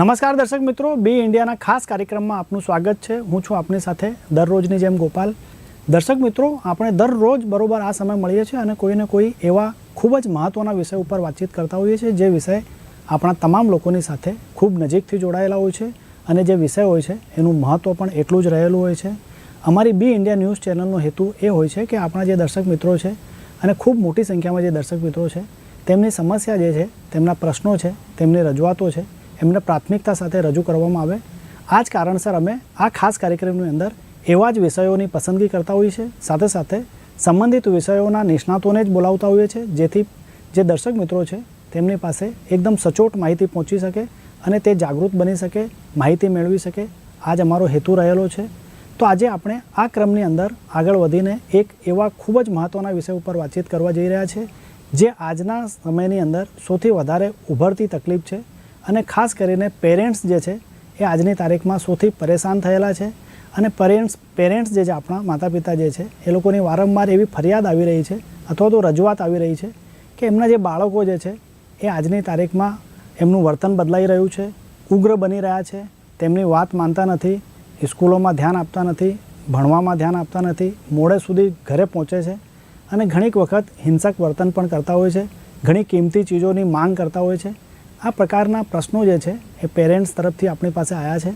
નમસ્કાર દર્શક મિત્રો, બી ઇન્ડિયાના ખાસ કાર્યક્રમમાં આપનું સ્વાગત છે. હું છું આપની સાથે દરરોજની જેમ ગોપાલ. દર્શક મિત્રો, આપણે દરરોજ બરોબર આ સમય મળીએ છીએ અને કોઈને કોઈ એવા ખૂબ જ મહત્ત્વના વિષય ઉપર વાતચીત કરતા હોઈએ છીએ, જે વિષય આપણા તમામ લોકોની સાથે ખૂબ નજીકથી જોડાયેલા હોય છે અને જે વિષય હોય છે એનું મહત્ત્વ પણ એટલું જ રહેલું હોય છે. અમારી બી ઇન્ડિયા ન્યૂઝ ચેનલનો હેતુ એ હોય છે કે આપણા જે દર્શક મિત્રો છે અને ખૂબ મોટી સંખ્યામાં જે દર્શક મિત્રો છે, તેમની સમસ્યા જે છે, તેમના પ્રશ્નો છે, તેમની રજૂઆતો છે એમને પ્રાથમિકતા સાથે રજૂ કરવામાં આવે. આ જ કારણસર અમે આ ખાસ કાર્યક્રમની અંદર એવા જ વિષયોની પસંદગી કરતા હોઈએ છીએ. સાથે સાથે સંબંધિત વિષયોના નિષ્ણાતોને જ બોલાવતા હોઈએ છીએ, જેથી જે દર્શક મિત્રો છે તેમની પાસે એકદમ સચોટ માહિતી પહોંચી શકે અને તે જાગૃત બની શકે, માહિતી મેળવી શકે. આ જ અમારો હેતુ રહેલો છે. તો આજે આપણે આ ક્રમની અંદર આગળ વધીને એક એવા ખૂબ જ મહત્ત્વના વિષય ઉપર વાતચીત કરવા જઈ રહ્યા છે જે આજના સમયની અંદર સૌથી વધારે ઉભરતી તકલીફ છે. અને ખાસ કરીને પેરેન્ટ્સ જે છે, એ આજની તારીખમાં સૌથી પરેશાન થયેલા છે. અને પેરેન્ટ્સ પેરેન્ટ્સ જે છે, આપણા માતા પિતા જે છે, એ લોકોની વારંવાર એવી ફરિયાદ આવી રહી છે, અથવા તો રજૂઆત આવી રહી છે, કે એમના જે બાળકો જે છે, એ આજની તારીખમાં એમનું વર્તન બદલાઈ રહ્યું છે, ઉગ્ર બની રહ્યા છે, તેમની વાત માનતા નથી, સ્કૂલોમાં ધ્યાન આપતા નથી, ભણવામાં ધ્યાન આપતા નથી, મોડે સુધી ઘરે પહોંચે છે અને ઘણીક વખત હિંસક વર્તન પણ કરતા હોય છે, ઘણી કિંમતી ચીજોની માંગ કરતા હોય છે આ પ્રકારના પ્રશ્નો જે છે એ પેરેન્ટ્સ તરફથી આપણી પાસે આવ્યા છે.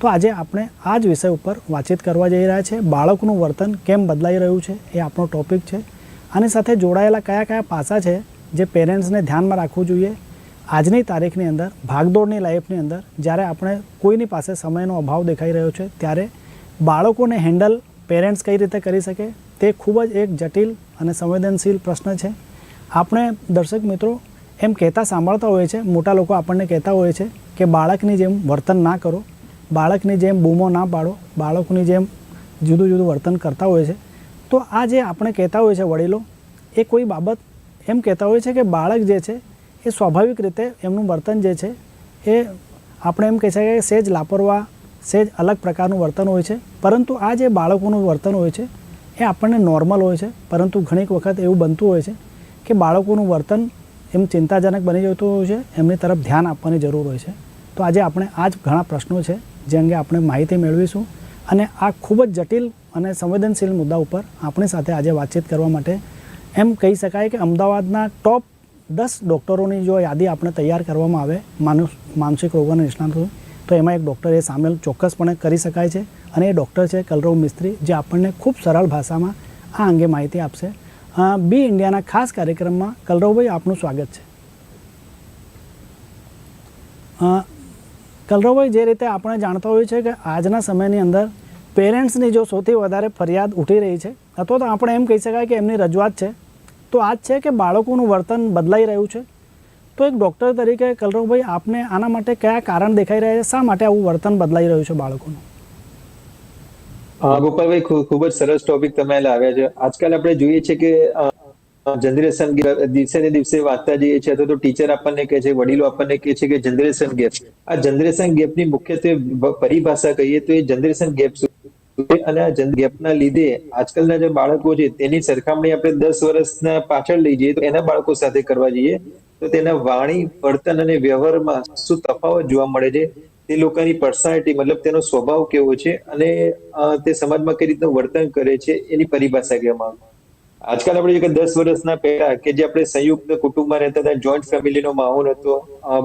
તો આજે આપણે આ જ વિષય ઉપર વાતચીત કરવા જઈ રહ્યા છે. બાળકનું વર્તન કેમ બદલાઈ રહ્યું છે એ આપણો ટોપિક છે. આની સાથે જોડાયેલા કયા કયા પાસા છે જે પેરેન્ટ્સને ધ્યાનમાં રાખવું જોઈએ? આજની તારીખની અંદર, ભાગદોડની લાઈફની અંદર, જ્યારે આપણે કોઈની પાસે સમયનો અભાવ દેખાઈ રહ્યો છે, ત્યારે બાળકોને હેન્ડલ પેરેન્ટ્સ કઈ રીતે કરી શકે? તે ખૂબ જ એક જટિલ અને સંવેદનશીલ પ્રશ્ન છે. આપણે દર્શક મિત્રો એમ કહેતા સાંભળતા હોય છે, મોટા લોકો આપણને કહેતા હોય છે કે બાળકની જેમ વર્તન ના કરો, બાળકની જેમ બૂમો ના પાડો, બાળકની જેમ જુદું જુદું વર્તન કરતા હોય છે. તો આ જે આપણે કહેતા હોય છે વડીલો, એ કોઈ બાબત એમ કહેતા હોય છે કે બાળક જે છે, એ સ્વાભાવિક રીતે એમનું વર્તન જે છે, એ આપણે એમ કહી શકાય કે સહેજ લાપરવા, સહેજ અલગ પ્રકારનું વર્તન હોય છે. પરંતુ આ જે બાળકોનું વર્તન હોય છે, એ આપણને નોર્મલ હોય છે. પરંતુ ઘણીક વખત એવું બનતું હોય છે કે બાળકોનું વર્તન એમ ચિંતાજનક બની જતું હોય છે, એમની તરફ ધ્યાન આપવાની જરૂર હોય છે. તો આજે આપણે આ જ ઘણા પ્રશ્નો છે, જે અંગે આપણે માહિતી મેળવીશું અને આ ખૂબ જ જટિલ અને સંવેદનશીલ મુદ્દા ઉપર આપણી સાથે આજે વાતચીત કરવા માટે એમ કહી શકાય કે અમદાવાદના ટોપ દસ ડૉક્ટરોની જો યાદી આપણે તૈયાર કરવામાં આવે, માનુ, માનસિક રોગોના નિષ્ણાતો, તો એમાં એક ડૉક્ટર એ સામેલ ચોક્કસપણે કરી શકાય છે અને એ ડૉક્ટર છે કલરવ મિસ્ત્રી, જે આપણને ખૂબ સરળ ભાષામાં આ અંગે માહિતી આપશે. બી ઇન્ડિયાના ખાસ કાર્યક્રમમાં કલરવભાઈ આપનું સ્વાગત છે. કલરવભાઈ જે રીતે આપણે જાણતા હોઈએ છીએ કે આજના સમયની અંદર પેરેન્ટ્સની જો સૌથી વધારે ફરિયાદ ઉઠી રહી છે, અથવા તો આપણે એમ કહી શકાય કે એમની રજૂઆત છે, તો આ જ છે કે બાળકોનું વર્તન બદલાઈ રહ્યું છે. તો એક ડૉક્ટર તરીકે કલરવભાઈ આપને આના માટે કયા કારણ દેખાઈ રહ્યા છે? શા માટે આવું વર્તન બદલાઈ રહ્યું છે બાળકોનું? હા, ગોપાલભાઈ ખૂબ જ સરસ ટોપિક તમે લાવ્યા છે. આજકાલ આપણે જોઈએ છે કે જનરેશન દિવસે ને દિવસે વાંચતા જઈએ છીએ અથવા તો ટીચર આપણને કહે છે, વડીલો આપણને કહે છે કે જનરેશન ગેપ આ જનરેશન ગેપની મુખ્યત્વે પરિભાષા કહીએ તો એ જનરેશન ગેપ અને આ ગેપના લીધે આજકાલના જે બાળકો છે, તેની સરખામણી આપણે દસ વર્ષના પાછળ લઈ જઈએ તો એના બાળકો સાથે કરવા જઈએ તો તેના વાણી, વર્તન અને વ્યવહારમાં શું તફાવત જોવા મળે છે? તે લોકોની પર્સનાલિટી મતલબ તેનો સ્વભાવ કેવો છે અને તે સમાજમાં કઈ રીતનું વર્તન કરે છે એની પરિભાષા કહેવામાં આજકાલ આપણે દસ વર્ષના પહેલા કે જે આપણે સંયુક્ત કુટુંબમાં રહેતા હતા જોઈન્ટ ફેમિલીનો માહોલ હતો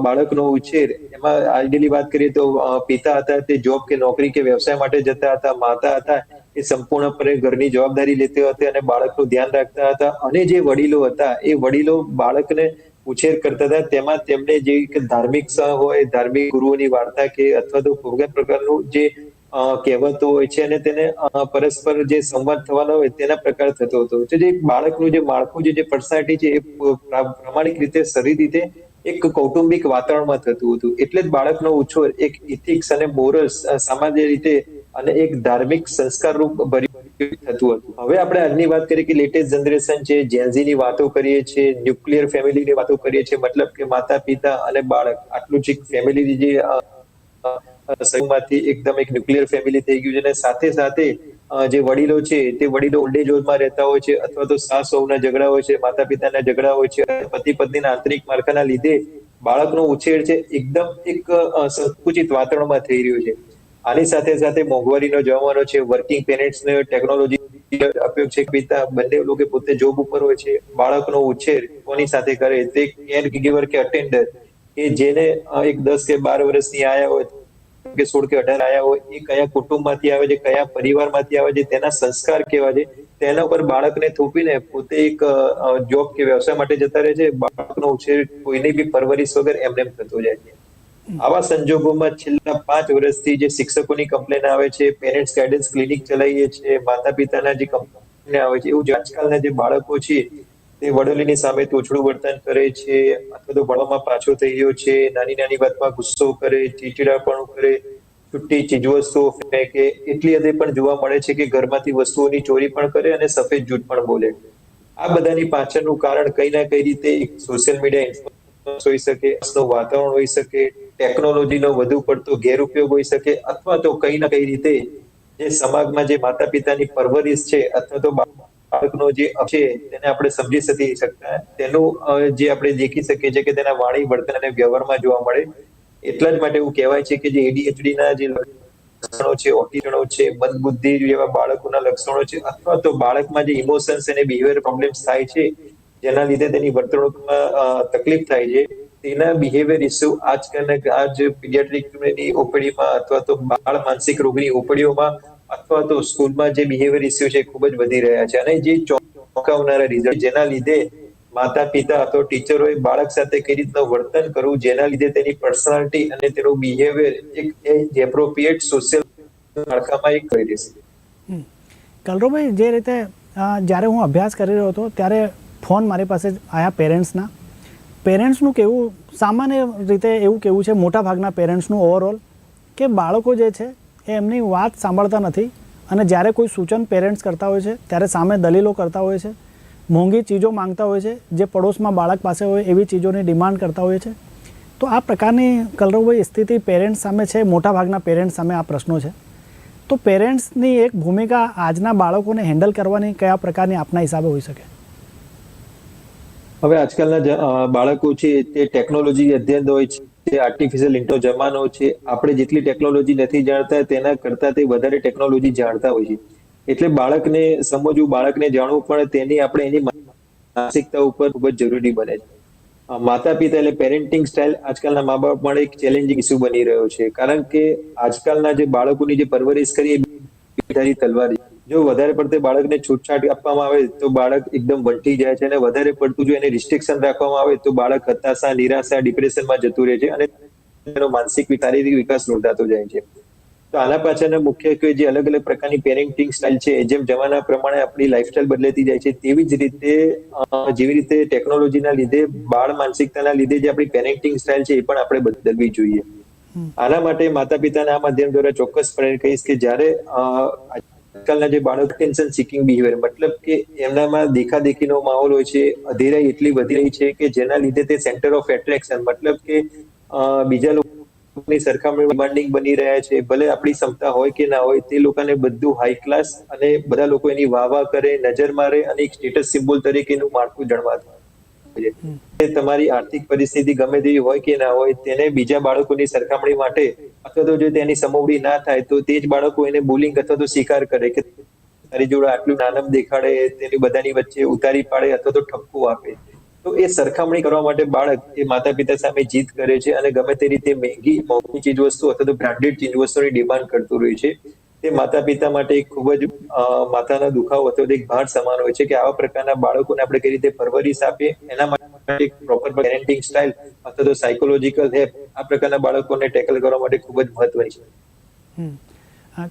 બાળકનો ઉછેર, એમાં આઈડિયલી વાત કરીએ તો પિતા હતા, તે જોબ કે નોકરી કે વ્યવસાય માટે જતા હતા, માતા હતા, એ સંપૂર્ણપણે ઘરની જવાબદારી લેતા હતા અને બાળકનું ધ્યાન રાખતા હતા અને જે વડીલો હતા, એ વડીલો બાળકને ઉછેર કરતા હતા. તેમાં તેમને જે ધાર્મિક હોય, ધાર્મિક ગુરુઓની વાર્તા કે અથવા તો કોઈ પ્રકારનું જે કહેવતો હોય છે અને તેને પરસ્પર જે સંવાદ થવાનો હોય તેના પ્રકાર થતો હતો. જે બાળકનું જે માળખું જે પર્સનાલિટી છે એ પ્રામાણિક રીતે, સરી રીતે એક કૌટુંબિક વાતાવરણમાં થતું હતું. એટલે જ બાળકનો ઉછોર એક ઇથિક્સ અને મોરલ્સ સામાન્ય રીતે અને એક ધાર્મિક સંસ્કાર રૂપ થતું હતું. હવે આપણે આજની વાત કરીએ કે લેટેસ્ટ જનરેશન છે જેન્ઝી ની વાતો કરીએ છીએ ન્યુક્લિયર ફેમિલી ની વાતો કરીએ છીએ મતલબ કે માતા પિતા અને બાળક. આટલું જ ફેમિલી જે અ, એકદમ એક ન્યુક્લિયર ફેમિલી થઈ ગયું છે અને સાથે સાથે જે વડીલો છે તે વડીલો ઓલ્ડ એજ હોમમાં રહેતા હોય છે અથવા તો સાસ સૌના ઝઘડા હોય છે માતા પિતાના ઝઘડા હોય છે પતિ પત્નીના આંતરિક માળખાના લીધે બાળકનો ઉછેર છે એકદમ એક સંકુચિત વાતાવરણમાં થઈ રહ્યો છે. આની સાથે સાથે મોંઘવારીનો જમાનો છે વર્કિંગ પેરેન્ટ્સને ટેકનોલોજી ઉપયોગ છે, પિતા બંને લોકો પોતે જોબ ઉપર હોય છે, બાળકનો ઉછેર કોની સાથે કરે તે કેર ગીવર કે અટેન્ડર કે જેને એક દસ કે બાર વર્ષની આયા હોય કે સોળ કે અઢાર આયા હોય, એ કયા કુટુંબમાંથી આવે છે, કયા પરિવારમાંથી આવે છે, તેના સંસ્કાર કેવા છે, તેના ઉપર બાળકને થોપીને પોતે એક જોબ કે વ્યવસાય માટે જતા રહે છે, બાળકનો ઉછેર કોઈની બી પરવરિશ વગર એમને એમ થતો જાય છે. આવા સંજોગોમાં છેલ્લા પાંચ વર્ષથી જે શિક્ષકોની કમ્પ્લેન આવે છે પેરેન્ટ્સ ગાઈડન્સ ક્લિનિક ચલાવીએ છીએ માતા પિતાના જે કમ્પ્લેન આવે છે, એવું જે આજકાલના જે બાળકો છે, તે વડોલીની સામે તોછડું વર્તન કરે છે, અથવા તો ભણવામાં પાછો થઈ ગયો છે, નાની નાની વાતમાં ગુસ્સો કરે ચીચીડાપણું કરે, છૂટી ચીજવસ્તુઓ ફેંકે, એટલી હદે પણ જોવા મળે છે કે ઘરમાંથી વસ્તુઓની ચોરી પણ કરે અને સફેદ જૂઠ પણ બોલે. આ બધાની પાછળનું કારણ કઈ ના કઈ રીતે સોશિયલ મીડિયા હોઈ શકે વાતાવરણ હોઈ શકે ટેકનોલોજીનો વધુ પડતો ગેરઉપયોગ હોઈ શકે અથવા તો કઈ ના કઈ રીતે જે સમાજમાં જે માતા પિતાની પરવરિશ છે અથવા તો બાળકનો જે છે, તેને આપણે સમજી શકી શકતા તેનું જે આપણે દેખી શકીએ છીએ કે તેના વાણી, વર્તન અને વ્યવહારમાં જોવા મળે. એટલા જ માટે એવું કહેવાય છે કે જે એડીએચડી ના જે લક્ષણો છે ઓટિઝમ છે મંદબુદ્ધિ જેવા બાળકોના લક્ષણો છે અથવા તો બાળકમાં જે ઇમોશન્સ અને બિહેવિયર પ્રોબ્લેમ્સ થાય છે, જેના લીધે તેની વર્તણૂકમાં તકલીફ થાય છે તેના બિહેવિયર ઇસ્યુ આજકાલના આજ પીડિયાટ્રિકની ઓપીડીમાં અથવા તો બાળ માનસિક રોગની ઓપીડીઓમાં અથવા તો સ્કૂલમાં જે બિહેવિયર ઇસ્યુ છે ખૂબ જ વધી રહ્યા છે. અને જે ચોંકાવનારા રિઝલ્ટ જેના લીધે માતા પિતા અથવા ટીચરોએ બાળક સાથે કઈ રીતનું વર્તન કરવું, જેના લીધે તેની પર્સનાલિટી અને તેનું બિહેવિયર એક એપ્રોપ્રિએટ સોશિયલ માળખામાં એક કરી દેશે. કલરોભાઈ, જે રીતે જ્યારે હું અભ્યાસ કરી રહ્યો હતો, ત્યારે ફોન મારી પાસે આયા પેરેન્ટ્સના પેરેન્ટ્સનું કેવું, સામાન્ય રીતે એવું કેવું છે મોટાભાગના પેરેન્ટ્સનું ઓવરઓલ કે બાળકો જે છે, એ એમની વાત સાંભળતા નથી. અને જ્યારે કોઈ સૂચન પેરેન્ટ્સ કરતા હોય છે, ત્યારે સામે દલીલો કરતા હોય છે, મોંઘી ચીજો માંગતા હોય છે, જે પડોશમાં બાળક પાસે હોય એવી ચીજોની ડિમાન્ડ કરતા હોય છે. તો આ પ્રકારની કલરવભાઈ સ્થિતિ પેરેન્ટ્સ સામે છે મોટાભાગના પેરેન્ટ્સ સામે આ પ્રશ્નો છે. તો પેરેન્ટ્સની એક ભૂમિકા આજના બાળકોને હેન્ડલ કરવાની કયા પ્રકારની આપના હિસાબે હોઈ શકે? હવે આજકાલના બાળકો છે, તે ટેકનોલોજી અધ્યયન હોય છે આર્ટિફિશિયલ ઇન્ટો જમાનો છે, આપણે જેટલી ટેકનોલોજી નથી જાણતા, તેના કરતા તે વધારે ટેકનોલોજી જાણતા હોય છે. એટલે બાળકને, સમજવું, બાળકને જાણવું પણ તેની આપણે એની માનસિકતા ઉપર ખૂબ જ જરૂરી બને છે. માતા પિતા એટલે પેરેન્ટિંગ સ્ટાઇલ આજકાલના મા બાપ પણ એક ચેલેન્જિંગ ઇસ્યુ બની રહ્યો છે. કારણ કે આજકાલના જે બાળકોની જે પરવરિશ કરી એ તલવાર. જો વધારે પડતે બાળકને છૂટછાટ આપવામાં આવે તો બાળક એકદમ વંટી જાય છે અને વધારે પડતું જો એને રિસ્ટ્રિક્શન રાખવામાં આવે તો બાળક હતાશા નિરાશા ડિપ્રેશનમાં જતું રહે છે અને એનો માનસિક શારીરિક વિકાસ નોંધાતો જાય છે. તો આના પાછળના મુખ્ય કે જે અલગ અલગ પ્રકારની પેરેન્ટિંગ સ્ટાઇલ છે જેમ જમાના પ્રમાણે આપણી લાઈફસ્ટાઈલ બદલાતી જાય છે તેવી જ રીતે જેવી રીતે ટેકનોલોજીના લીધે બાળ માનસિકતાના લીધે જે આપણી પેરેન્ટિંગ સ્ટાઇલ છે એ પણ આપણે બદલવી જોઈએ. આના માટે માતા પિતાના આ માધ્યમ દ્વારા ચોક્કસપણે કહીશ કે જ્યારે આજકાલના જે બાળક ટેન્શન સિકિંગ બિહેવિયર મતલબ કે એમનામાં દેખાદેખીનો માહોલ હોય છે, અધીરાઈ એટલી વધી રહી છે કે જેના લીધે તે સેન્ટર ઓફ એટ્રેક્શન મતલબ કે બીજા લોકોની સરખામણી ડિમાન્ડિંગ બની રહ્યા છે. ભલે આપણી ક્ષમતા હોય કે ના હોય, તે લોકોને બધું હાઈ ક્લાસ અને બધા લોકો એની વાહ વાહ કરે, નજર મારે અને એક સ્ટેટસ સિમ્બોલ તરીકેનું માળખું જણવાતું છે. તમારી આર્થિક પરિસ્થિતિ ગમે તેવી હોય કે ના હોય, તેને બીજા બાળકોની સરખામણી માટે અથવા તો જો તેની સમોવડી ના થાય, તો તે જ બાળકો એને બોલિંગ અથવા તો સ્વીકાર કરે કે તારી જોડે આટલું નાનમ દેખાડે, તેની બધાની વચ્ચે ઉતારી પાડે અથવા તો ઠપકો આપે તો એ સરખામણી કરવા માટે બાળક એ માતા પિતા સામે જીત કરે છે અને ગમે તે રીતે મહેંગી મોંઘી ચીજ વસ્તુ અથવા તો બ્રાન્ડેડ ચીજ વસ્તુની ડિમાન્ડ કરતું રહે છે તે માતા પિતા માટે ખૂબ જ માથાના દુખાવો અથવા એક ભાર સમાન હોય છે કે આવા પ્રકારના બાળકોને આપણે કઈ રીતે પરવરિશ આપીએ, એના માટે પ્રોપર પેરેન્ટિંગ સ્ટાઇલ અથવા તો સાયકોલોજીકલ હેલ્પ આ પ્રકારના બાળકોને ટેકલ કરવા માટે ખૂબ જ મહત્વની છે.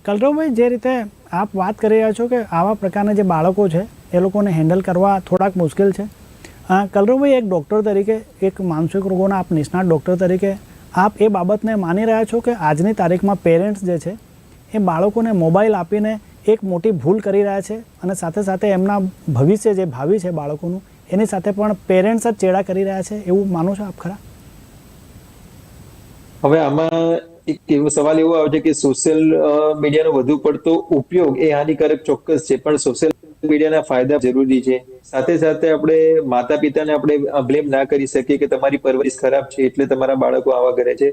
કલરવભાઈ, જે રીતે આપ વાત કરી રહ્યા છો કે આવા પ્રકારના જે બાળકો છે, એ લોકોને હેન્ડલ કરવા થોડાક મુશ્કેલ છે. કલરવભાઈ, એક ડૉક્ટર તરીકે, એક માનસિક રોગોના આપ નિષ્ણાત ડૉક્ટર તરીકે આપ એ બાબતને માની રહ્યા છો કે આજની તારીખમાં પેરેન્ટ્સ જે છે એ બાળકોને મોબાઈલ આપીને એક મોટી ભૂલ કરી રહ્યા છે અને સાથે સાથે એમના ભવિષ્ય જે ભાવિ છે બાળકોનું, એની સાથે પણ પેરેન્ટ્સ જ ચેડા કરી રહ્યા છે, એવું માનો છો આપ ખરા? હવે આમાં એક એવો સવાલ એવો આવે છે કે સોશિયલ મીડિયાનો વધુ પડતો ઉપયોગ એ હાનિકારક ચોક્કસ છે, પણ સોશિયલ મીડિયાના ફાયદા જરૂરી છે. સાથે સાથે આપણે માતા પિતાને આપણે બ્લેમ ના કરી શકીએ કે તમારી પરવરિશ ખરાબ છે, એટલે તમારા બાળકો આવા કરે છે.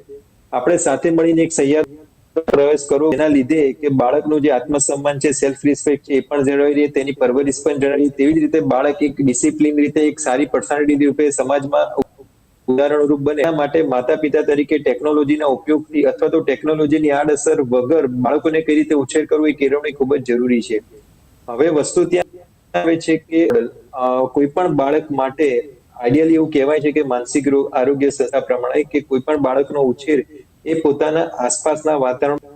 આપણે સાથે મળીને એક સહિયાર પ્રયાસ કરવો એના લીધે કે બાળકનું જે આત્મસન્માન છે સેલ્ફ રિસ્પેક્ટ છે, એ પણ જળવાઈ રહે, તેની પરવરિશ પણ જળવાઈ તેવી જ રીતે બાળક એક ડિસિપ્લિન રીતે, એક સારી પર્સનાલિટી રૂપે સમાજમાં ઉદાહરણ રૂપ બને. એના માટે માતા પિતા તરીકે ટેકનોલોજીના ઉપયોગથી અથવા તો ટેકનોલોજીની આડઅસર વગર બાળકોને કઈ રીતે ઉછેર કરવો, એ કેળવણી ખૂબ જ જરૂરી છે. હવે વસ્તુ ત્યાં આવે છે કે કોઈ પણ બાળક માટે આઈડિયલી એવું કહેવાય છે કે માનસિક આરોગ્ય સંસ્થા પ્રમાણે કે કોઈ પણ બાળકનો ઉછેર એ પોતાના આસપાસના વાતાવરણ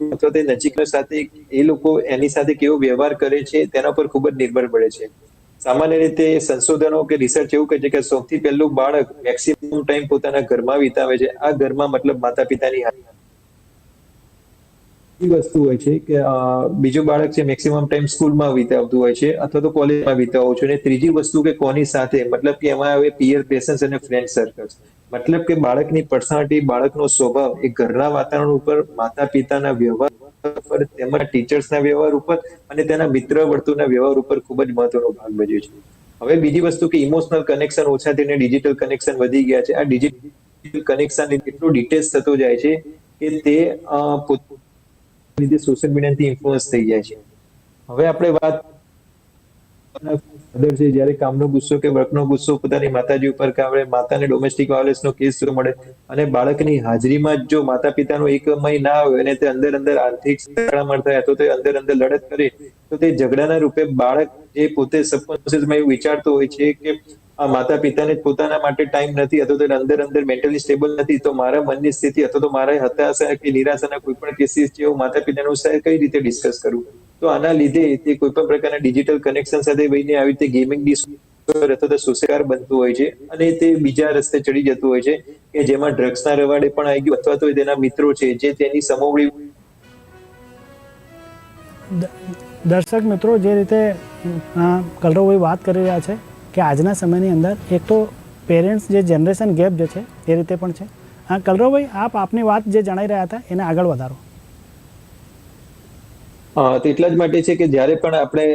અથવા તે નજીકના સાથે એ લોકો એની સાથે કેવો વ્યવહાર કરે છે, તેના પર ખૂબ જ નિર્ભર પડે છે સામાન્ય રીતે સંશોધનો કે રિસર્ચ એવું કહે છે કે સૌથી પહેલું બાળક મેક્સિમમ ટાઈમ પોતાના ઘરમાં વિતાવે છે આ ઘરમાં મતલબ માતા પિતાની હાજરી. બીજી વસ્તુ હોય છે કે બીજું બાળક છે મેક્સિમમ ટાઈમ સ્કૂલમાં વિતાવતું હોય છે અથવા તો કોલેજમાં વિતાવો છો અને ત્રીજી વસ્તુ કે કોની સાથે, મતલબ કે એમાં આવે પિયર પેશન્સ અને ફ્રેન્ડ સર્કલ્સ મતલબ કે બાળકની પર્સનાલિટી બાળકનો સ્વભાવ એ ઘરના વાતાવરણ ઉપર માતા પિતાના વ્યવહાર ઉપર તેમજ ટીચર્સના વ્યવહાર ઉપર અને તેના મિત્ર વર્તુળના વ્યવહાર ઉપર ખૂબ જ મહત્વનો ભાગ ભજવે છે. હવે બીજી વસ્તુ કે ઇમોશનલ કનેક્શન ઓછા થઈને ડિજિટલ કનેક્શન વધી ગયા છે. આ ડિજિટલ કનેક્શન એટલું ડિટેચ થતો જાય છે કે તે પોત- લીધે સોશિયલ મીડિયાથી ઇન્ફ્લુઅન્સ થઈ જાય છે. હવે આપણે વાત છે, જ્યારે કામનો ગુસ્સો કે વર્કનો ગુસ્સો પોતાની માતાજી ઉપર કાવડે, માતાને ડોમેસ્ટિક વાયોલન્સનો કેસ જોવા મળે અને બાળકની હાજરીમાં જ માતા પિતાનો એક મય ના આવે અને તે અંદર અંદર આર્થિક સંકળામણ થાય તો તે અંદર અંદર લડત કરે, તો તે ઝઘડાના રૂપે બાળક જે પોતે સબકોન્શિયસમાં એવું વિચારતો હોય છે કે માતા પિતાને પોતાના માટે ટાઈમ નથી અથવા તો અંદર અંદર મેન્ટલી સ્ટેબલ નથી, તો મારા મનની સ્થિતિ અથવા તો મારા હતાશા કે નિરાશાના કોઈ પણ કેસીસ છે હું માતા પિતાનું કઈ રીતે ડિસ્કસ કરું તો આના લીધે તે કોઈ પણ પ્રકારના ડિજિટલ કનેક્શન સાથે વહીને આવી રીતે ગેમિંગ ડિસઓર્ડર અથવા તો સુસેકાર બનતું હોય છે અને તે બીજા રસ્તે ચડી જતું હોય છે કે જેમાં ડ્રગ્સના રવાડે પણ આવી ગયું અથવા તો તેના મિત્રો છે જે તેની સમોવડી દર્શક મિત્રો જે રીતે કલરવભાઈ વાત કરી રહ્યા છે કે આજના સમયની અંદર એક તો પેરેન્ટ્સ જે જનરેશન ગેપ જે છે એ રીતે પણ છે. હા કલરવભાઈ આપ આપની વાત જે જણાવી રહ્યા હતા એને આગળ વધારો. તો એટલા જ માટે છે કે જ્યારે પણ આપણે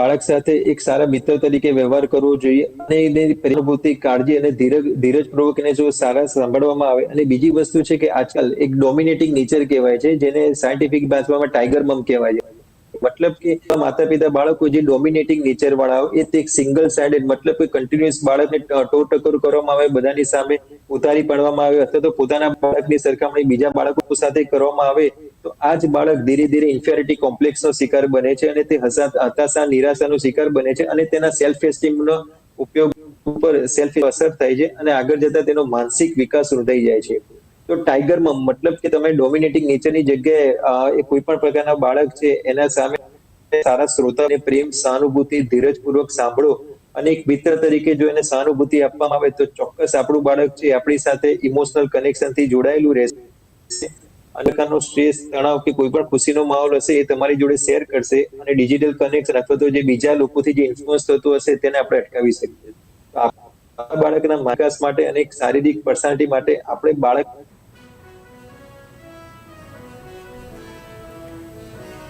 બાળક સાથે એક સારા મિત્ર તરીકે વ્યવહાર કરવો જોઈએ અને એની પ્રભુતિ કાળજી અને ધીરજ, ધીરજપૂર્વક એને જો સારા સાંભળવામાં આવે. અને બીજી વસ્તુ છે કે આજકાલ એક ડોમિનેટિંગ નેચર કહેવાય છે, જેને સાયન્ટિફિક ભાષામાં ટાઈગર મમ કહેવાય છે. મતલબ કે માતા પિતા બાળકો જે ડોમિનેટિંગ નેચર વાળા હોય, એ તે સિંગલ સાઇડેડ મતલબ કે કન્ટિન્યુઅસ બાળકને ટ- ટકોર કરવામાં આવે, બધાની સામે ઉતારી પાડવામાં આવે, અથવા તો પોતાના બાળકની સરખામણી બીજા બાળકો સાથે કરવામાં આવે, તો આ જ બાળક ધીરે ધીરે ઇન્ફેરિટી કોમ્પ્લેક્સનો શિકાર બને છે અને તે હતાશા, નિરાશાનો શિકાર બને છે અને તેના સેલ્ફ એસ્ટીમનો ઉપયોગ ઉપર સેલ્ફ અસર થાય છે અને આગળ જતા તેનો માનસિક વિકાસ રૂંધાઈ જાય છે. તો ટાઈગરમાં મતલબ કે તમે ડોમિનેટિંગ નેચરની જગ્યાએ કોઈ પણ પ્રકારના બાળક છે, એના સામે સારા શ્રોતાને પ્રેમ, સહાનુભૂતિ, ધીરજપૂર્વક સાંભળો અને એક મિત્ર તરીકે જો એને સહાનુભૂતિ આપવામાં આવે તો ચોક્કસ આપણું બાળક છે આપણી સાથે ઇમોશનલ કનેક્શનથી જોડાયેલું રહેશે. અને પ્રકારનો સ્ટ્રેસ તણાવ કે કોઈ પણ ખુશીનો માહોલ હશે એ તમારી જોડે શેર કરશે અને ડિજિટલ કનેક્શન અથવા તો જે બીજા લોકોથી જે ઇન્ફ્લુઅન્સ થતું હશે તેને આપણે અટકાવી શકીએ. બાળકના વિકાસ માટે અને શારીરિક પર્સનાલિટી માટે આપણે બાળક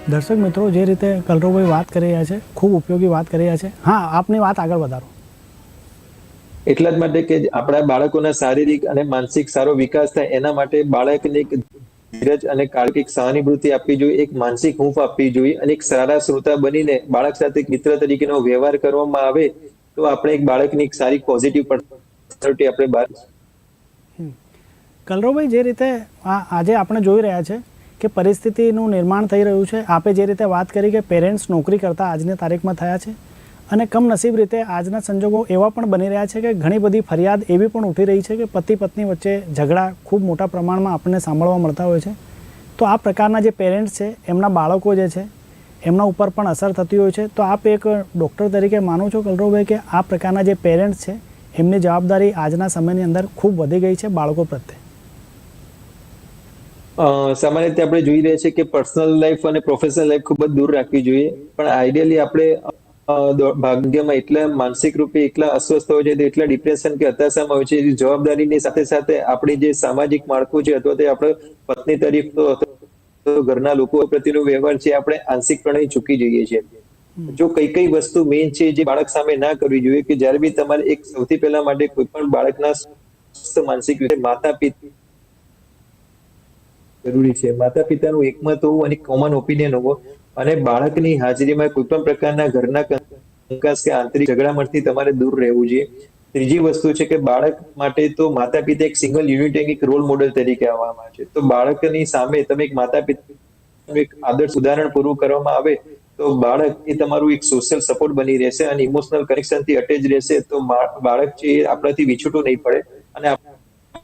દર્શક મિત્રો જે રીતે કલરવભાઈ વાત કરી રહ્યા છે ખૂબ ઉપયોગી વાત કરી રહ્યા છે. હા આપની વાત આગળ વધારો. એટલા જ માટે કે આપણા બાળકોના શારીરિક અને માનસિક સારો વિકાસ થાય એના માટે બાળકને ધીરજ અને કાળકિક સહાનુભૂતિ આપવી જોઈએ એક માનસિક હૂંફ આપવી જોઈએ અને એક સારા શ્રોતા બનીને બાળક સાથે એક મિત્ર તરીકેનો વ્યવહાર કરવામાં આવે તો આપણે એક બાળકની એક સારી પોઝિટિવ પર્સનાલિટી આપણે બહાર કલરોભાઈ જે રીતે આજે આપણે જોઈ રહ્યા છે કે પરિસ્થિતિનું નિર્માણ થઈ રહ્યું છે. આપે જે રીતે વાત કરી કે પેરેન્ટ્સ નોકરી કરતા આજની તારીખમાં થયા છે અને કમનસીબ રીતે આજના સંજોગો એવા પણ બની રહ્યા છે કે ઘણી બધી ફરિયાદ એવી પણ ઉઠી રહી છે કે પતિ પત્ની વચ્ચે ઝઘડા ખૂબ મોટા પ્રમાણમાં આપણને સાંભળવા મળતા હોય છે. તો આ પ્રકારના જે પેરેન્ટ્સ છે, એમના બાળકો જે છે, એમના ઉપર પણ અસર થતી હોય છે. તો આપ એક ડૉક્ટર તરીકે માનો છો કલરવભાઈ કે આ પ્રકારના જે પેરેન્ટ્સ છે, એમની જવાબદારી આજના સમયની અંદર ખૂબ વધી ગઈ છે બાળકો પ્રત્યે? સામાન્ય રીતે આપણે જોઈ રહ્યા છીએ કે પર્સનલ લાઈફ અને પ્રોફેશનલ લાઈફ ખૂબ જ દૂર રાખવી જોઈએ. પણ આઈડિયલી આપણે ભાગ્યમાં એટલા માનસિક રૂપે એટલા અસ્વસ્થ હોય છે એટલા ડિપ્રેશન કે હતાશામાં હોય છે જવાબદારીની સાથે સાથે આપણી જે સામાજિક માળખું છે અથવા તો આપણે પત્ની તરીકે ઘરના લોકો પ્રત્યેનો વ્યવહાર છે આપણે આંશિકપણે ચૂકી જઈએ છીએ. જો કઈ કઈ વસ્તુ મેઇન છે જે બાળક સામે ના કરવી જોઈએ કે જ્યારે બી તમારે એક સૌથી પહેલા માટે કોઈ પણ બાળકના માનસિક માતા પિતા જરૂરી છે. માતા પિતાનું એકમત હોવું અને કોમન ઓપિનિયન હોવો. અને બાળકની હાજરીમાં કોઈ પણ પ્રકારના ઘરના કંકાસ કે આંતરિક ઝઘડામાંથી તમારે દૂર રહેવું જોઈએ. ત્રીજી વસ્તુ છે કે બાળક માટે તો માતા પિતા એક સિંગલ યુનિટ એક રોલ મોડેલ તરીકે આવવામાં આવે છે. તો બાળકની સામે તમે એક માતા પિતા એક આદર્શ ઉદાહરણ પૂરું કરવામાં આવે તો બાળક એ તમારું એક સોશિયલ સપોર્ટ બની રહેશે અને ઇમોશનલ કનેક્શનથી અટેચ રહેશે. તો બાળક છે એ આપણાથી વિછૂટું નહીં પડે અને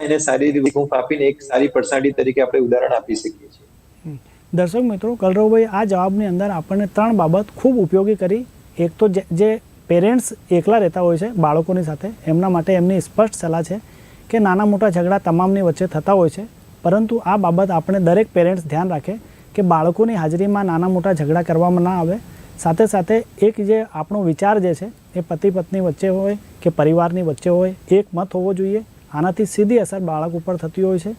એને સારી રીતે આપીને એક સારી પર્સનાલિટી તરીકે આપણે ઉદાહરણ આપી શકીએ છીએ. દર્શક મિત્રો, કલરવભાઈ, આ જવાબની અંદર આપણને ત્રણ બાબત ખૂબ ઉપયોગી કરી. એક તો જે પેરેન્ટ્સ એકલા રહેતા હોય છે, બાળકોની સાથે, એમના માટે એમની સ્પષ્ટ સલાહ છે કે નાના મોટા ઝઘડા તમામની વચ્ચે થતા હોય છે. પરંતુ આ બાબત આપણે દરેક પેરેન્ટ્સ ધ્યાન રાખે કે બાળકોની હાજરીમાં નાના મોટા ઝઘડા કરવામાં ના આવે. સાથે સાથે એક જે આપણો વિચાર જે છે, એ પતિ પત્ની વચ્ચે હોય કે પરિવારની વચ્ચે હોય, એક મત હોવો જોઈએ. આનાથી સીધી અસર બાળક ઉપર થતી હોય છે.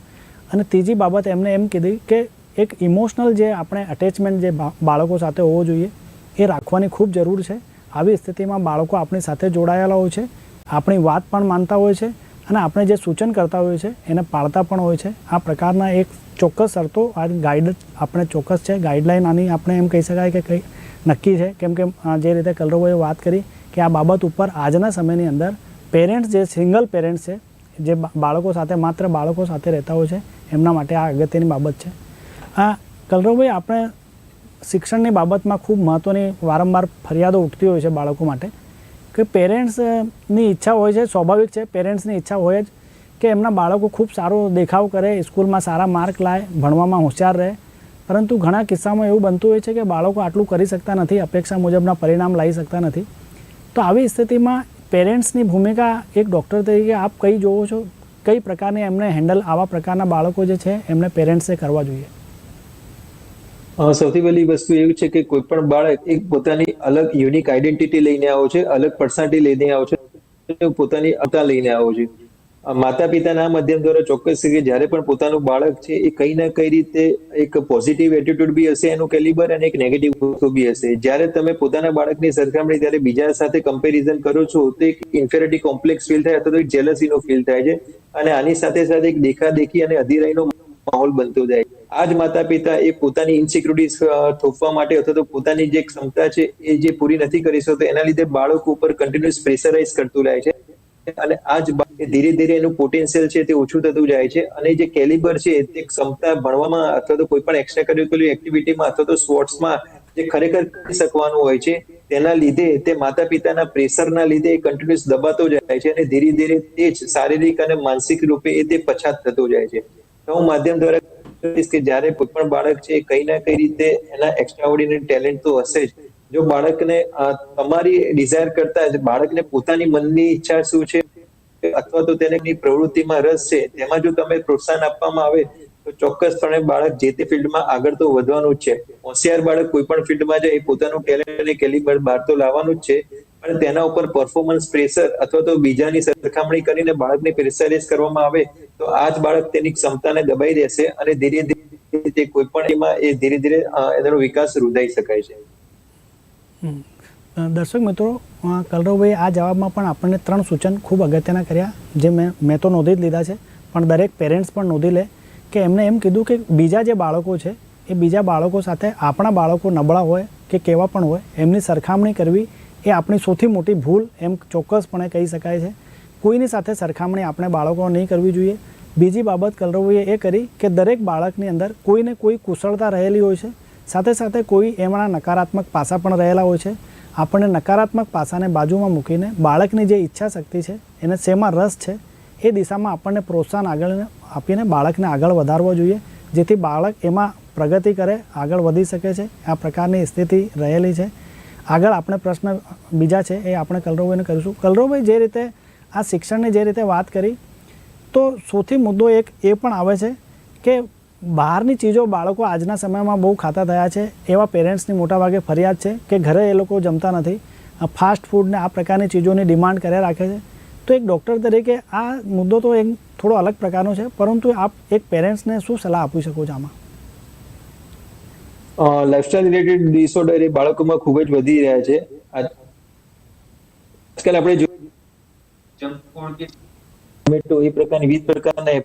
અને ત્રીજી બાબત એમને એમ કીધી કે એક ઇમોશનલ જે આપણે અટેચમેન્ટ જે બાળકો સાથે હોવો જોઈએ, એ રાખવાની ખૂબ જરૂર છે. આવી સ્થિતિમાં બાળકો આપણી સાથે જોડાયેલા હોય છે, આપણી વાત પણ માનતા હોય છે અને આપણે જે સૂચન કરતા હોય છે, એને પાળતા પણ હોય છે. આ પ્રકારના એક ચોક્કસ શરતો, આ ગાઈડ આપણે ચોક્કસ છે ગાઈડલાઈન આની આપણે એમ કહી શકાય કે કંઈ નક્કી છે. કેમ કે જે રીતે કલરવોએ વાત કરી કે આ બાબત ઉપર આજના સમયની અંદર પેરેન્ટ્સ જે સિંગલ પેરેન્ટ્સ છે જે બાળકો સાથે, માત્ર બાળકો સાથે રહેતા હોય છે, એમના માટે આ અગત્યની બાબત છે. આ કલરવભાઈ, આપણે શિક્ષણની બાબતમાં ખૂબ મહત્ત્વની વારંવાર ફરિયાદો ઉઠતી હોય છે બાળકો માટે કે પેરેન્ટ્સની ઈચ્છા હોય છે, સ્વાભાવિક છે, પેરેન્ટ્સની ઈચ્છા હોય જ કે એમના બાળકો ખૂબ સારો દેખાવ કરે, સ્કૂલમાં સારા માર્ક લાય, ભણવામાં હોશિયાર રહે. પરંતુ ઘણા કિસ્સામાં એવું બનતું હોય છે કે બાળકો આટલું કરી શકતા નથી, અપેક્ષા મુજબના પરિણામ લાવી શકતા નથી. તો આવી સ્થિતિમાં પેરેન્ટ્સની ભૂમિકા એક ડૉક્ટર તરીકે આપ કઈ જોવો છો? કઈ પ્રકારની એમને હેન્ડલ આવા પ્રકારના બાળકો જે છે, એમને પેરેન્ટ્સે કરવા જોઈએ? સૌથી પહેલી વસ્તુ એવી છે કે કોઈ પણ બાળક એક પોતાની અલગ યુનિક આઈડેન્ટિટી લઈને આવો છે, અલગ પર્સનાલિટી લઈને આવો છે, પોતાની અતા લઈને આવો છે. માતા પિતાના માધ્યમ દ્વારા ચોક્કસ છે કે જ્યારે પણ પોતાનું બાળક છે, એ કઈ ના કઈ રીતે એક પોઝિટિવ એટીટ્યુડ બી હશે, એનું કેલિબર અને એક નેગેટિવ વસ્તુ બી હશે. જ્યારે તમે પોતાના બાળકની સરખામણી ત્યારે બીજા સાથે કમ્પેરિઝન કરો છો, તો એક ઇન્ફેરિટી કોમ્પ્લેક્સ ફીલ થાય અથવા તો એક જેલસીનો ફીલ થાય છે અને આની સાથે સાથે એક દેખાદેખી અને અધીરાઈનો માહોલ બનતો જાય આ જ માતા પિતા એ પોતાની ઇન્સિક્યુરિટીઝ થોપવા માટે અથવા તો પોતાની જે ક્ષમતા છે, એ જે પૂરી નથી કરી શકતો, એના લીધે બાળકો ઉપર કન્ટિન્યુઅસ પ્રેશરાઇઝ કરતું રહે છે. અને આ ધીરે ધીરે એનું પોટેન્શિયલ છે તે ઓછું થતું જાય છે. અને જે કેલિબર છે, તે ક્ષમતા ભણવામાં અથવા તો કોઈ પણ એક્સ્ટ્રા કરિક્યુલર એક્ટિવિટીમાં અથવા તો સ્પોર્ટ્સમાં જે ખરેખર કરી શકવાનું હોય છે, તેના લીધે તે માતા પિતાના પ્રેશરના લીધે કન્ટિન્યુઅસ દબાતો જાય છે અને ધીરે ધીરે તે જ શારીરિક અને માનસિક રૂપે એ તે પછાત થતો જાય છે. તો હું માધ્યમ દ્વારા કે જ્યારે કોઈ પણ બાળક છે, કઈ ના કઈ રીતે એના એક્સ્ટ્રા ઓર્ડિનરી ટેલેન્ટ તો હશે જ. જો બાળકને તમારી ડિઝાયર કરતા બાળકને પોતાની મનની ઈચ્છા શું છે? અથવા તો તેને પ્રવૃત્તિમાં રસ છે? તેમાં જો તમે પ્રોત્સાહન આપવામાં આવે, તો ચોક્કસપણે બાળક જે તે ફિલ્ડમાં આગળ તો વધવાનું જ છે. હોશિયાર બાળક કોઈ પણ ફિલ્ડમાં જાય, એ પોતાનું ટેલેન્ટ અને કેલિબર બહાર તો લાવવાનું જ છે. પણ તેના ઉપર પરફોર્મન્સ પ્રેશર અથવા તો બીજાની સરખામણી કરીને બાળકને પ્રેશરાઇઝ કરવામાં આવે, તો આ જ બાળક તેની ક્ષમતાને દબાઈ રહેશે અને ધીરે ધીરે તે કોઈ પણ એમાં એ ધીરે ધીરે એનો વિકાસ રૂધાઈ શકાય છે. દર્શક મિત્રો કલરવભાઈ આ જવાબમાં પણ આપણને ત્રણ સૂચન ખૂબ અગત્યના કર્યા, જે મેં મેં તો નોંધી જ લીધા છે, પણ દરેક પેરેન્ટ્સ પણ નોંધી લે કે એમને એમ કીધું કે બીજા જે બાળકો છે, એ બીજા બાળકો સાથે આપણા બાળકો નબળા હોય કે કેવા પણ હોય, એમની સરખામણી કરવી એ આપણી સૌથી મોટી ભૂલ એમ ચોક્કસપણે કહી શકાય છે. કોઈની સાથે સરખામણી આપણે બાળકો નહીં કરવી જોઈએ. બીજી બાબત કલરવભાઈએ એ કરી કે દરેક બાળકની અંદર કોઈને કોઈ કુશળતા રહેલી હોય છે સાથે સાથે કોઈ એમના નકારાત્મક પાસા પણ રહેલા હોય છે. આપણને નકારાત્મક પાસાને બાજુમાં મૂકીને બાળકની જે ઈચ્છા શક્તિ છે, એને શેમાં રસ છે, એ દિશામાં આપણને પ્રોત્સાહન આગળ આપીને બાળકને આગળ વધારવો જોઈએ, જેથી બાળક એમાં પ્રગતિ કરે, આગળ વધી શકે છે, આ પ્રકારની સ્થિતિ રહેલી છે. આગળ આપણે પ્રશ્ન બીજા છે એ આપણે કલરવભાઈને કરીશું. કલરવભાઈ, જે રીતે આ શિક્ષણની જે રીતે વાત કરી, તો સૌથી મુદ્દો એક એ પણ આવે છે કે બહારની ચીજો બાળકો આજના સમયમાં બહુ ખાતા થયા છે. એવા પેરેન્ટ્સની મોટાભાગે ફરિયાદ છે કે ઘરે એ લોકો જમતા નથી. ફાસ્ટ ફૂડને આ પ્રકારની ચીજોની ડિમાન્ડ કર્યા રાખે છે. તો એક ડૉક્ટર તરીકે આ મુદ્દો તો એક થોડો અલગ પ્રકારનો છે પરંતુ આપ એક પેરેન્ટ્સને શું સલાહ આપી શકો છો આમાં? લાઇફસ્ટાઇલ રિલેટેડ ડિસઓર્ડર એ બાળકોમાં ખૂબ જ વધી રહ્યા છે. આજકાલ આપણે જો જંક ફૂડ કે ટોમેટો એ પ્રકારની વિવિધ પ્રકારના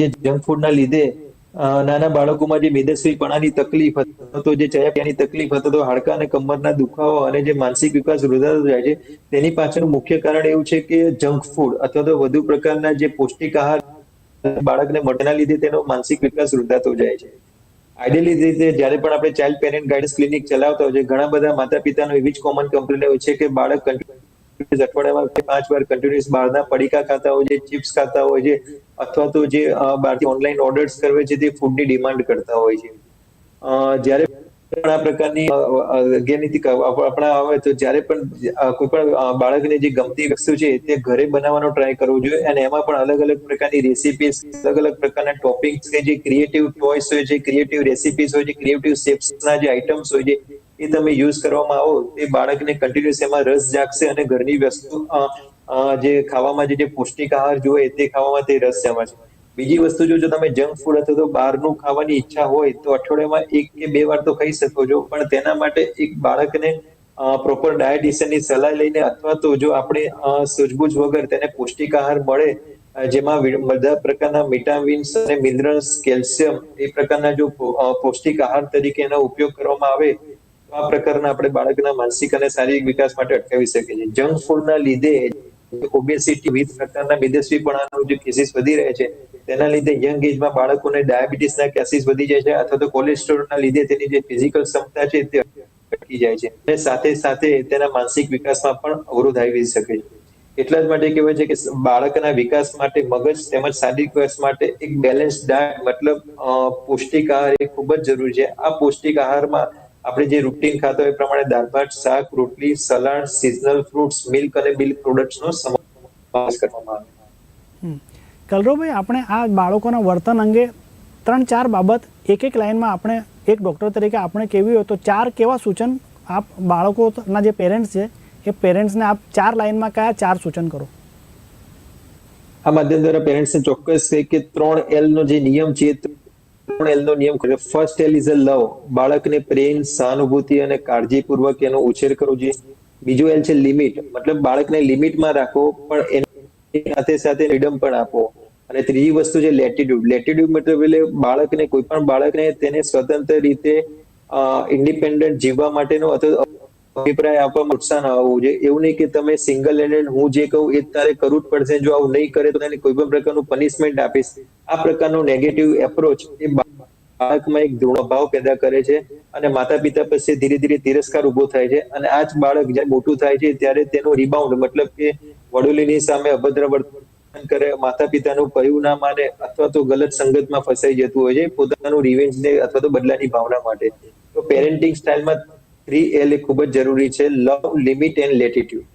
જે જંક ફૂડના લીધે નાના બાળકોમાં જે મેદસ્વીપણાની તકલીફ હતો, જે ચયાપિયાની તકલીફ હતો હાડકા અને કમરના દુખાવો અને જે માનસિક વિકાસ વૃદ્ધાતો જાય છે, તેની પાછળનું મુખ્ય કારણ એવું છે કે જંક ફૂડ અથવા તો વધુ પ્રકારના જે પૌષ્ટિક આહાર બાળકને મળવાના લીધે તેનો માનસિક વિકાસ વૃદ્ધાતો જાય છે. આઈડિયલી રીતે જ્યારે પણ આપણે ચાઇલ્ડ પેરેન્ટ ગાઈડન્સ ક્લિનિક ચલાવતા હોય છે, ઘણા બધા માતા પિતાનો એવી જ કોમન કમ્પ્લેન હોય છે કે બાળક અઠવાડિયામાં પાંચ વાર કન્ટિન્યુઅસ બહારના પડીકા ખાતા હોય છે ચિપ્સ ખાતા હોય છે, અથવા તો જે બહારથી ઓનલાઈન ઓર્ડર્સ કરવે છે તે ફૂડની ડિમાન્ડ કરતા હોય છે. જ્યારે પણ આ પ્રકારની ગેરનીતિ આપણા આવે તો જ્યારે પણ કોઈ પણ બાળકને જે ગમતી વસ્તુ છે તે ઘરે બનાવવાનો ટ્રાય કરવો જોઈએ અને એમાં પણ અલગ અલગ પ્રકારની રેસીપીસ અલગ અલગ પ્રકારના ટોપિંગ્સ જે ક્રિએટિવ ટોયસ હોય છે ક્રિએટિવ રેસીપીસ હોય છે ક્રિએટિવ શેપ્સના જે આઇટમ્સ હોય છે એ તમે યુઝ કરવામાં આવો, એ બાળકને કન્ટિન્યુઅસ એમાં રસ જાગશે અને ઘરની વસ્તુ જે ખાવામાં જે પૌષ્ટિક આહાર જોઈએ તે ખાવામાં તે રસ જમાશે બીજી વસ્તુ જો તમે જંક ફૂડ અથવા તો બહારનું ખાવાની ઈચ્છા હોય, તો અઠવાડિયામાં એક કે બે વાર તો ખાઈ શકો છો. પણ તેના માટે એક બાળકને પ્રોપર ડાયટિશિયનની સલાહ લઈને અથવા તો જો આપણે સૂઝબૂઝ વગર તેને પૌષ્ટિક આહાર મળે જેમાં બધા પ્રકારના વિટામિન્સ અને મિનરલ્સ, કેલ્શિયમ એ પ્રકારના જો પૌષ્ટિક આહાર તરીકે એનો ઉપયોગ કરવામાં આવે આ પ્રકારના આપણે બાળકના માનસિક અને શારીરિક વિકાસ માટે અટકાવી શકીએ છીએ. જંક ફૂડના લીધે ઓબેસિટી વિવિધ પ્રકારના મેદસ્વીપણાનો જે કેસીસ વધી રહે છે, તેના લીધે યંગ એજમાં બાળકોને ડાયાબિટીસના કેસીસ વધી જાય છે, અથવા તો કોલેસ્ટ્રોલના લીધે તેની જે ફિઝિકલ ક્ષમતા છે તે અટકી જાય છે. અને સાથે સાથે તેના માનસિક વિકાસમાં પણ અવરોધ આવી શકે છે. એટલા જ માટે કહેવાય છે કે બાળકના વિકાસ માટે મગજ તેમજ શારીરિક વિકાસ માટે એક બેલેન્સ ડાયટ મતલબ પૌષ્ટિક આહાર એ ખૂબ જ જરૂરી છે. આ પૌષ્ટિક આહારમાં આપણે જે રૂટીન ખાતા હોય એ પ્રમાણે દાળ ભાત શાક રોટલી સલાડ સિઝનલ ફ્રૂટ્સ મિલ્ક અને મિલ્ક પ્રોડક્ટ્સનો સમાવેશ કરવામાં આવે. કલરોભાઈ આપણે આ બાળકોના વર્તન અંગે ત્રણ ચાર બાબત એક એક લાઇનમાં આપણે એક ડૉક્ટર તરીકે આપણે કેવી હોય તો ચાર કેવા સૂચન આપ બાળકોના જે પેરેન્ટ્સ છે એ પેરેન્ટ્સને આપ ચાર લાઇનમાં કયા ચાર સૂચન કરો? આ માધ્યમ દ્વારા પેરેન્ટ્સને ચોક્કસ છે કે ત્રણ એલ નો જે નિયમ છે એ ત્રણ એલ નો નિયમ first L is a love બાળકને પ્રેમ, સહાનુભૂતિ અને કાળજીપૂર્વક એનો ઉછેર કરવો જોઈએ. બીજો એલ છે લિમિટ મતલબ બાળકને લિમિટમાં રાખો, પણ એની સાથે સાથે ફ્રીડમ પણ આપો. અને ત્રીજી વસ્તુ છે લેટિટ્યુડ લેટિટ્યુડ મતલબ એટલે બાળકને કોઈ પણ બાળકને તેને સ્વતંત્ર રીતે ઇન્ડિપેન્ડન્ટ જીવવા માટેનો અથવા અભિપ્રાય આપવા પ્રોત્સાહન આવવું જોઈએ. એવું નહીં કે તમે સિંગલ હેન્ડેડ હું જે કહું એ તારે કરવું જ પડશે. જો આવું નહીં કરે તો તેને કોઈ પણ પ્રકારનું પનિશમેન્ટ આપીશ. આ પ્રકારનો નેગેટિવ એપ્રોચ એ બાળકમાં એક ધૃણભાવ પેદા કરે છે અને માતા પિતા પાસે ધીરે ધીરે તિરસ્કાર ઊભો થાય છે અને આ જ બાળક જ્યારે મોટું થાય છે ત્યારે તેનો રિબાઉન્ડ મતલબ કે વડોલીની સામે અભદ્ર વર્તન કરે માતા પિતાનું કહ્યું ના માને અથવા તો ગલત સંગતમાં ફસાઈ જતું હોય છે પોતાનું રિવેન્જ ને અથવા તો બદલાની ભાવના માટે. તો પેરેન્ટિંગ સ્ટાઇલમાં થ્રી એલ એ ખૂબ જ જરૂરી છે લવ લિમિટ એન્ડ લેટિટ્યુડ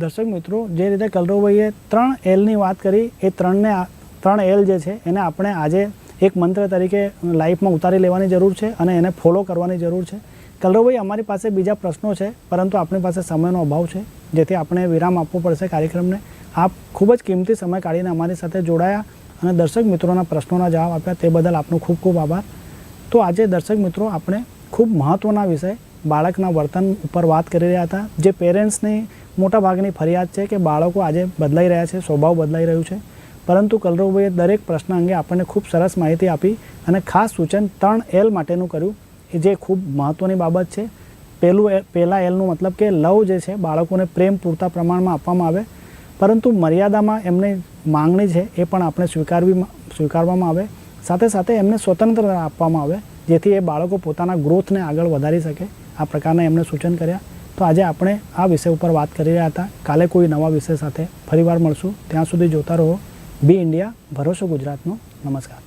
દર્શક મિત્રો, જે રીતે કલરવભાઈએ ત્રણ એલની વાત કરી, એ ત્રણને ત્રણ એલ જે છે, એને આપણે આજે એક મંત્ર તરીકે લાઈફમાં ઉતારી લેવાની જરૂર છે અને એને ફોલો કરવાની જરૂર છે. કલરવભાઈ, અમારી પાસે બીજા પ્રશ્નો છે, પરંતુ આપણી પાસે સમયનો અભાવ છે, જેથી આપણે વિરામ આપવો પડશે કાર્યક્રમને. આપ ખૂબ જ કિંમતી સમય કાઢીને અમારી સાથે જોડાયા અને દર્શક મિત્રોના પ્રશ્નોના જવાબ આપ્યા, તે બદલ આપનો ખૂબ ખૂબ આભાર. તો આજે દર્શક મિત્રો, આપણે ખૂબ મહત્ત્વના વિષય, બાળકના વર્તન ઉપર વાત કરી રહ્યા હતા, જે પેરેન્ટ્સની મોટા ભાગની ફરિયાદ છે કે બાળકો આજે બદલાઈ રહ્યા છે, સ્વભાવ બદલાઈ રહ્યું છે. પરંતુ કલરવભાઈએ દરેક પ્રશ્ન અંગે આપણને ખૂબ સરસ માહિતી આપી અને ખાસ સૂચન ત્રણ એલ માટેનું કર્યું એ જે ખૂબ મહત્ત્વની બાબત છે. પહેલું પહેલા એલનું મતલબ કે લવ જે છે, બાળકોને પ્રેમ પૂરતા પ્રમાણમાં આપવામાં આવે. પરંતુ મર્યાદામાં એમની માંગણી છે એ પણ આપણે સ્વીકારવી સ્વીકારવામાં આવે. સાથે સાથે એમને સ્વતંત્રતા આપવામાં આવે, જેથી એ બાળકો પોતાના ગ્રોથને આગળ વધારી શકે. આ પ્રકારના એમને સૂચન કર્યા. તો આજે આપણે આ વિષય ઉપર વાત કરી રહ્યા હતા. કાલે કોઈ નવા વિષય સાથે ફરીવાર મળશું. ત્યાં સુધી જોતા રહો. બી ઇન્ડિયા ભરોસો ગુજરાતનો. નમસ્કાર.